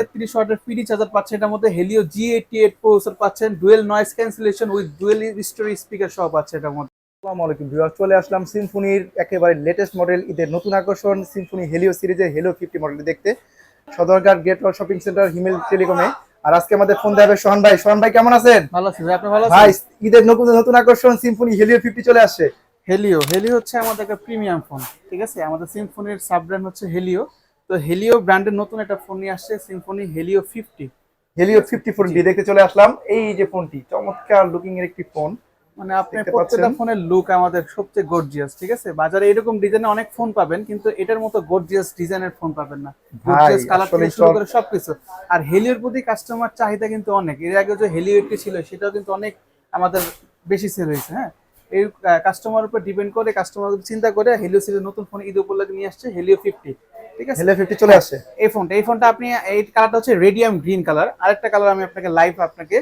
তেত্রিশ ওয়াটের PD charger পাচ্ছেন। এটার মধ্যে Helio G eighty eight processor পাচ্ছেন। Dual noise cancellation with dual stereo speaker সহ পাচ্ছেন এটার মধ্যে। আসসালামু আলাইকুম ভিউয়ার চলে আসলাম সিম্ফনির একেবারে লেটেস্ট মডেল ঈদের নতুন আকর্ষণ সিম্ফনি হেলিও সিরিজের হেলিও ফিফটি মডেল দেখতে। Sadarghat gate shopping centre Himel টেলিকমে। আর আজকে আমাদের ফোন দেবে সোহান ভাই। সোহান ভাই কেমন আছেন? ভালো আছেন আপনি ভালো ভাই ঈদের নতুন নতুন আকর্ষণ সিম্ফনি হেলিও ফিফটি চলে আসছে। হেলিও হেলিও হচ্ছে আমাদের একটা প্রিমিয়াম ফোন ঠিক আছে? আমাদের সিম্ফনির সাব ব্র্যান্ড হচ্ছে হেলিও তো হেলিও ব্র্যান্ডের নতুন একটা ফোন নিয়ে আসছে Symphony Helio fifty Helio fifty four D দেখতে চলে আসলাম। এই যে ফোনটি চমৎকার লুকিং এর একটি ফোন। মানে আপনি প্রত্যেকটা ফোনের লুক আমাদের সবচেয়ে গর্জিয়াস ঠিক আছে? বাজারে এরকম ডিজাইনের অনেক ফোন পাবেন কিন্তু এটার মতো গর্জিয়াস ডিজাইনের ফোন পাবেন না। গর্জিয়াস কালার থেকে শুরু করে সবকিছু। আর হেলিওর প্রতি কাস্টমার চাহিদা কিন্তু অনেক। এর আগে যে হেলিও একটি ছিল সেটাও কিন্তু অনেক আমাদের বেশি সেল হয়েছে হ্যাঁ? এই কাস্টমার উপর ডিপেন্ড করে কাস্টমার চিন্তা করে হেলিও সিরিজ নতুন ফোন ঈদ উপলক্ষে নিয়ে আসছে হেলিও ফিফটি ঠিক আছে? ফিফটি চলে এই ফোনটা এই ফোনটা আপনি এই কালারটা হচ্ছে রেডিয়াম গ্রিন কালার আরেকটা কালার আমি আপনাকে লাইভ আপনাকে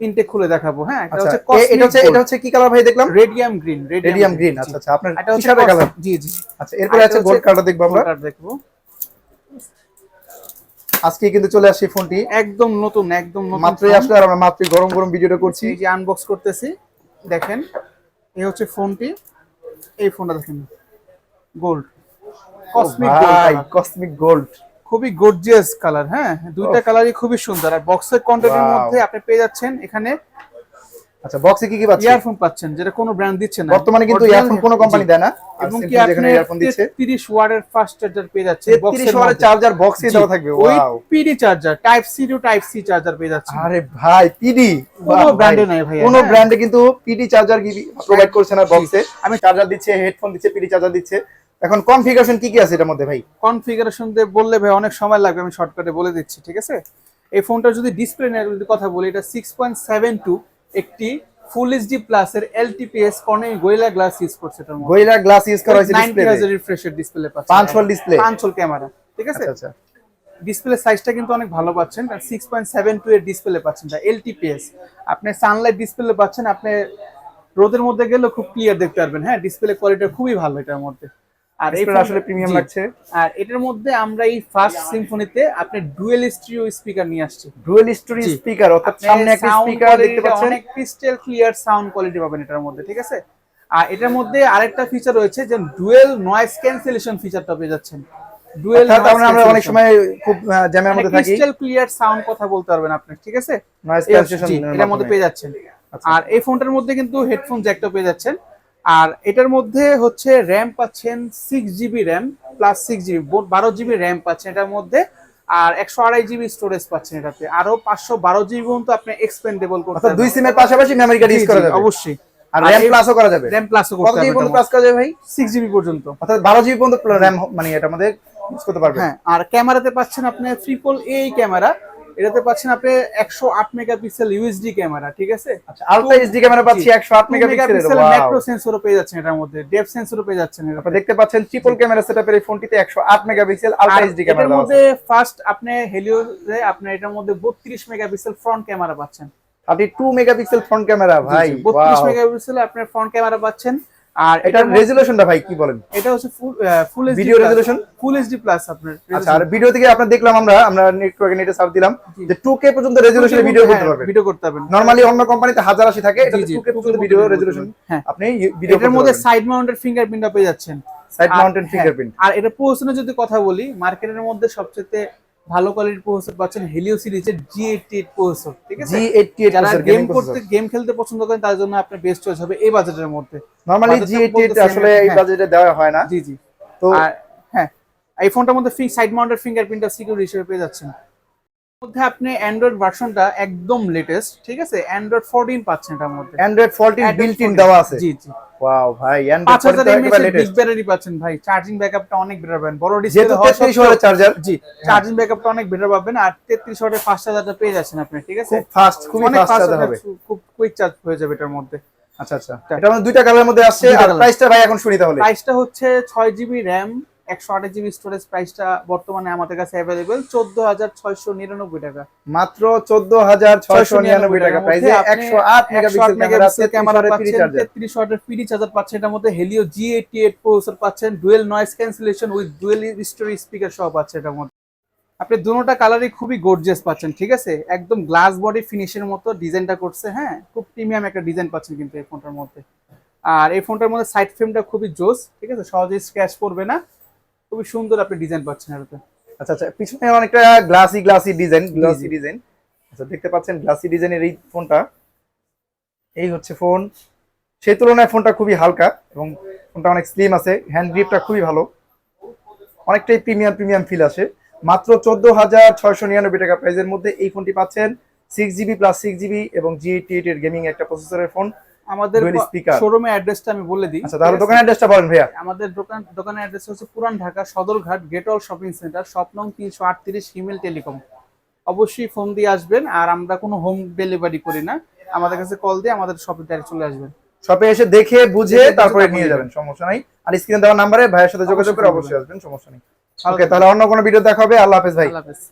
ইনটেক খুলে দেখাবো হ্যাঁ? এটা আচ্ছা হচ্ছে এটা হচ্ছে এটা হচ্ছে কি কালার ভাই দেখলাম? রেডিয়াম গ্রিন রেডিয়াম গ্রিন আচ্ছা আচ্ছা আপনার এটা হচ্ছে কালার জি জি। আচ্ছা এরপরে আছে গোল্ড হচ্ছে দেখব আমরা। কালার দেখব। আজকে কিন্তু চলে আসছে ফোনটি। একদম নতুন একদম নতুন মাত্রই। আসলে আর আমরা মাত্রই গরম গরম ভিডিওটা করছি। এই যে আনবক্স করতেছি দেখেন এই হচ্ছে ফোনটি। এই ফোনটা দেখেন গোল্ড কসমিক ভাই কসমিক গোল্ড খুবই গর্জিয়াস কালার হ্যাঁ? দুইটা কালারই খুবই সুন্দর। আর বক্সের কন্টেন্টের মধ্যে আপনি পেয়ে যাচ্ছেন এখানে আচ্ছা বক্সে কি কি পাচ্ছি ইয়ারফোন পাচ্ছেন যেটা কোনো ব্র্যান্ড দিচ্ছে না। বর্তমানে কিন্তু ইয়ারফোন কোনো কোম্পানি দেয় না। এবং কি আপনি ইয়ারফোন দিচ্ছে। 33 ওয়াটের ফাস্ট চার্জার পেয়ে যাচ্ছেন 33 ওয়াটের চার্জার বক্সে দেওয়া থাকবে wow PD charger type C to type C charger পেয়ে যাচ্ছেন। আরে ভাই পিডি কোনো ব্র্যান্ডে নাই ভাই কোনো। ব্র্যান্ডে কিন্তু পিডি চার্জার কি প্রোভাইড করছে না বক্সে আমি চার্জার দিচ্ছে হেডফোন দিচ্ছে পিডি চার্জার দিচ্ছে। এখন কনফিগারেশন কি কি আছে এটার মধ্যে ভাই? কনফিগারেশন দিয়ে বললে ভাই অনেক সময় লাগবে আমি শর্টকাটে বলে দিচ্ছি ঠিক আছে? এই ফোনটা যদি ডিসপ্লে নিয়ে যদি কথা বলি এটা সিক্স পয়েন্ট সেভেন টু একটি ফুল এইচডি প্লাস এর LTPS Corning Gorilla Glass use করছে এটার মধ্যে। গোরিলা গ্লাস ইউজ করা হয়েছে 90 ডিসপ্লে হাজার রিফ্রেশের ডিসপ্লে পাচ্ছে পাঁচ হল ডিসপ্লে পাঁচ হল ক্যামেরা ঠিক আছে? আচ্ছা আচ্ছা। ডিসপ্লে সাইজটা কিন্তু অনেক ভালো পাচ্ছেন সিক্স পয়েন্ট সেভেন টু এর ডিসপ্লে পাচ্ছেন এলটিপিএস আপনি সানলাইট ডিসপ্লে পাচ্ছেন আপনি রোদের মধ্যে গেলে খুব ক্লিয়ার দেখতে পারবেন হ্যাঁ? ডিসপ্লে কোয়ালিটি খুবই ভালো এটার মধ্যে। আর এই আসলে প্রিমিয়াম লাগছে। আর এটার মধ্যে আমরা এই ফার্স্ট সিম্ফনিতে আপনি ডুয়েল স্টিরিও স্পিকার নিয়ে আসছি। ডুয়েল স্টোরি স্পিকার অর্থাৎ সামনে একটা স্পিকার দেখতে পাচ্ছেন। অনেক ক্রিস্টাল ক্লিয়ার সাউন্ড কোয়ালিটি পাবেন এটার মধ্যে ঠিক আছে? আর এটার মধ্যে আরেকটা ফিচার রয়েছে যে ডুয়েল নয়েজ ক্যান্সেলেশন ফিচারটা পেয়ে যাচ্ছেন। ডুয়েল অর্থাৎ আমরা আমরা অনেক সময় খুব জ্যামের মধ্যে থাকি। ক্রিস্টাল ক্লিয়ার সাউন্ড কথা বলতে পারবেন আপনি ঠিক আছে? নয়েজ ক্যান্সেলেশন এটার মধ্যে পেয়ে যাচ্ছেন। আচ্ছা। আর এই ফোনটার মধ্যে কিন্তু হেডফোন জ্যাকটা পেয়ে যাচ্ছেন। আর এটার মধ্যে হচ্ছে র্যাম পাচ্ছেন six GB RAM plus six GB বারো জিবি র্যাম পাচ্ছেন এটার মধ্যে আর একশো আড়াই জিবি স্টোরেজ পাচ্ছেন এটাতে। আরও পাঁচশো বারো জিবি পর্যন্ত আপনি এক্সপেন্ডেবল করতে দুই সিমের পাশাপাশি মেমরি কার্ড ইউজ করা যাবে। অবশ্যই। আর র্যাম প্লাসও করা যাবে। র্যাম প্লাসও করতে প্লাস করা যাবে ভাই? সিক্স জিবি পর্যন্ত। অর্থাৎ বারো জিবি পর্যন্ত র্যাম মানে এটা আমাদের ইউজ করতে পারবে হ্যাঁ আর ক্যামেরাতে পাচ্ছেন আপনি ট্রিপল এই ক্যামেরা। এটাতে পাচ্ছেন আপনি একশো আট মেগাপিক্সেল ইউএসডি ক্যামেরা ঠিক আছে? আচ্ছা আলট্রা এইচডি ক্যামেরা পাচ্ছি 108 মেগাপিক্সেল ম্যাক্রো সেন্সরও পেয়ে যাচ্ছেন এটার মধ্যে ডেপ সেন্সরও পেয়ে যাচ্ছেন। আপনারা দেখতে পাচ্ছেন ট্রিপল ক্যামেরা সেটআপের এই ফোনটিতে 108 মেগাপিক্সেল আলট্রা এইচডি ক্যামেরা এটার মধ্যে ফার্স্ট আপনি হেলিওতে আপনি এটার মধ্যে 32 মেগাপিক্সেল ফ্রন্ট ক্যামেরা পাচ্ছেন। আছে 32 মেগাপিক্সেল ফ্রন্ট ক্যামেরা ভাই 32 wow। মেগাপিক্সেল আপনার ফ্রন্ট ক্যামেরা পাচ্ছেন। আর এটার রেজোলিউশনটা ভাই কি বলেন? এটা হচ্ছে full full HD Video resolution? Full HD plus আপনার আচ্ছা আর ভিডিও থেকে আপনারা দেখলাম আমরা আমরা নেটওয়ার্কে নেটে সার্চ দিলাম। যে 2K পর্যন্ত রেজোলিউশনে ভিডিও করতে পারবেন। ভিডিও করতে পারবেন। নরমালি অন্য কোম্পানিতে হাজার আশি থাকে এটা জি, জি, 2K পর্যন্ত ভিডিও রেজোলিউশন হ্যাঁ আপনি ভিডিও এটার মধ্যে সাইড মাউন্টেড ফিঙ্গারপ্রিন্টটা পেয়ে যাচ্ছেন। সাইড মাউন্টেড হ্যাঁ, ফিঙ্গারপ্রিন্ট আর এটা প্রসেসরের যদি কথা বলি মার্কেটের মধ্যে সবচেয়ে ভালো কোয়ালিটির প্রসেসর পাচ্ছেন হেলিও সিরিজের জি এইটি এইট প্রসেসর ঠিক আছে? G88 যারা গেম গেমিং করতে গেম খেলতে পছন্দ করেন তার জন্য আপনার বেস্ট চয়েস হবে এই বাজেটের মধ্যে। নরমালি বাজারটা G88 বলতেছে আসলে এই হ্যাঁ। বাজেটে দেওয়া হয় না। জি জি। তো হ্যাঁ এই ফোনটার মধ্যে সাইড মাউন্টেড ফিঙ্গারপ্রিন্টটা সিকিউরিটি হিসেবে পেয়ে যাচ্ছেন। মধ্যে আপনি অ্যান্ড্রয়েড ভার্সনটা একদম লেটেস্ট ঠিক আছে? অ্যান্ড্রয়েড 14 পাচ্ছেন এটার মধ্যে। অ্যান্ড্রয়েড 14 বিল্ট ইন দেওয়া আছে। জি জি। ওয়াও ভাই পাঁচ অ্যান্ড্রয়েড 14 হাজার তো এমএএচ একেবারে বিগ ব্যাটারি পাচ্ছেন ভাই। চার্জিং ব্যাকআপটা অনেক বেটার পাবেন। বড় ডিসপ্লে হওয়া 33 ওয়াটের চার্জার জি চার্জিং ব্যাকআপটা অনেক বেটার পাবেন আর 33 ওয়াটের ফাস্ট চার্জারটা পেয়ে যাচ্ছেন আপনি ঠিক আছে? খুব ফাস্ট খুবই ফাস্ট চার্জার হবে। খুব কুইক চার্জ হয়ে যাবে এটার মধ্যে। আচ্ছা আচ্ছা। এটা আমাদের দুইটা কালারের মধ্যে আসছে আর প্রাইসটা ভাই এখন শুনি তাহলে। প্রাইসটা হচ্ছে ছয় জিবি র্যাম একশো আট জিবি স্টোরেজ প্রাইসটা বর্তমানে আমাদের কাছে অ্যাভেলেবেল চোদ্দ হাজার ছয়শো নিরানব্বই টাকা। মাত্র 14699 টাকা প্রাইসে আপনি 108 মেগাপিক্সেল ক্যামেরা পাচ্ছেন তেত্রিশ ওয়াটের পিডি চার্জার পাচ্ছেন এটার মধ্যে Helio G eighty eight processor পাচ্ছেন dual noise cancellation with dual stereo speaker সহ পাচ্ছেন এটার মধ্যে। আপনি দুটোটা কালারই খুবই গর্জিয়াস পাচ্ছেন ঠিক আছে? একদম গ্লাস বডি ফিনিশের মতো ডিজাইনটা করছে হ্যাঁ? খুব প্রিমিয়াম একটা ডিজাইন পাচ্ছেন কিন্তু এই ফোনটার মধ্যে। আর এই ফোনটার মধ্যে সাইড ফ্রেমটা খুবই জোস ঠিক আছে? সহজেই স্ক্র্যাচ করবে না। খুবই সুন্দর আপনি ডিজাইন পাচ্ছেন এটাতে। আচ্ছা আচ্ছা পিছনে অনেকটা glassy glassy design glassy. Design আচ্ছা দেখতে পাচ্ছেন গ্লাসি ডিজাইনের এই ফোনটা। এই হচ্ছে ফোন। সেই তুলনায় ফোনটা খুবই হালকা এবং ফোনটা অনেক স্লিম আছে। হ্যান্ড গ্রিপটা খুবই ভালো। অনেকটাই প্রিমিয়াম প্রিমিয়াম ফিল আসে। মাত্র চোদ্দ হাজার ছয়শো নিরানব্বই টাকা প্রাইসের মধ্যে এই ফোনটি পাচ্ছেন। Six GB plus six GB এবং জি এইটি এইট এর গেমিং একটা প্রসেসরের ফোন আমাদের শোরুমের অ্যাড্রেসটা আমি বলে দিই। আচ্ছা তাহলে দোকানের অ্যাড্রেসটা বলেন ভাইয়া। আমাদের দোকান দোকানের অ্যাড্রেস হচ্ছে পুরান ঢাকা সদরঘাট গেটওয়াল শপিং সেন্টার স্বপ্নং তিনশো আটত্রিশ হিমেল টেলিকম। অবশ্যই ফোন দিয়ে আসবেন আর আমরা কোনো হোম ডেলিভারি করি না। আমাদের কাছে কল দিয়ে আমাদের শপে ডাইরেক্ট চলে আসবেন। শপে এসে দেখে বুঝে তারপরে নিয়ে যাবেন সমস্যা নাই। আর স্ক্রিনে দেওয়া নাম্বারে ভাইয়ের সাথে যোগাযোগ করে অবশ্যই আসবেন সমস্যা নেই। ওকে তাহলে অন্য কোনো ভিডিও দেখা হবে। আল্লাহ হাফেজ ভাই। আল্লাহ হাফেজ।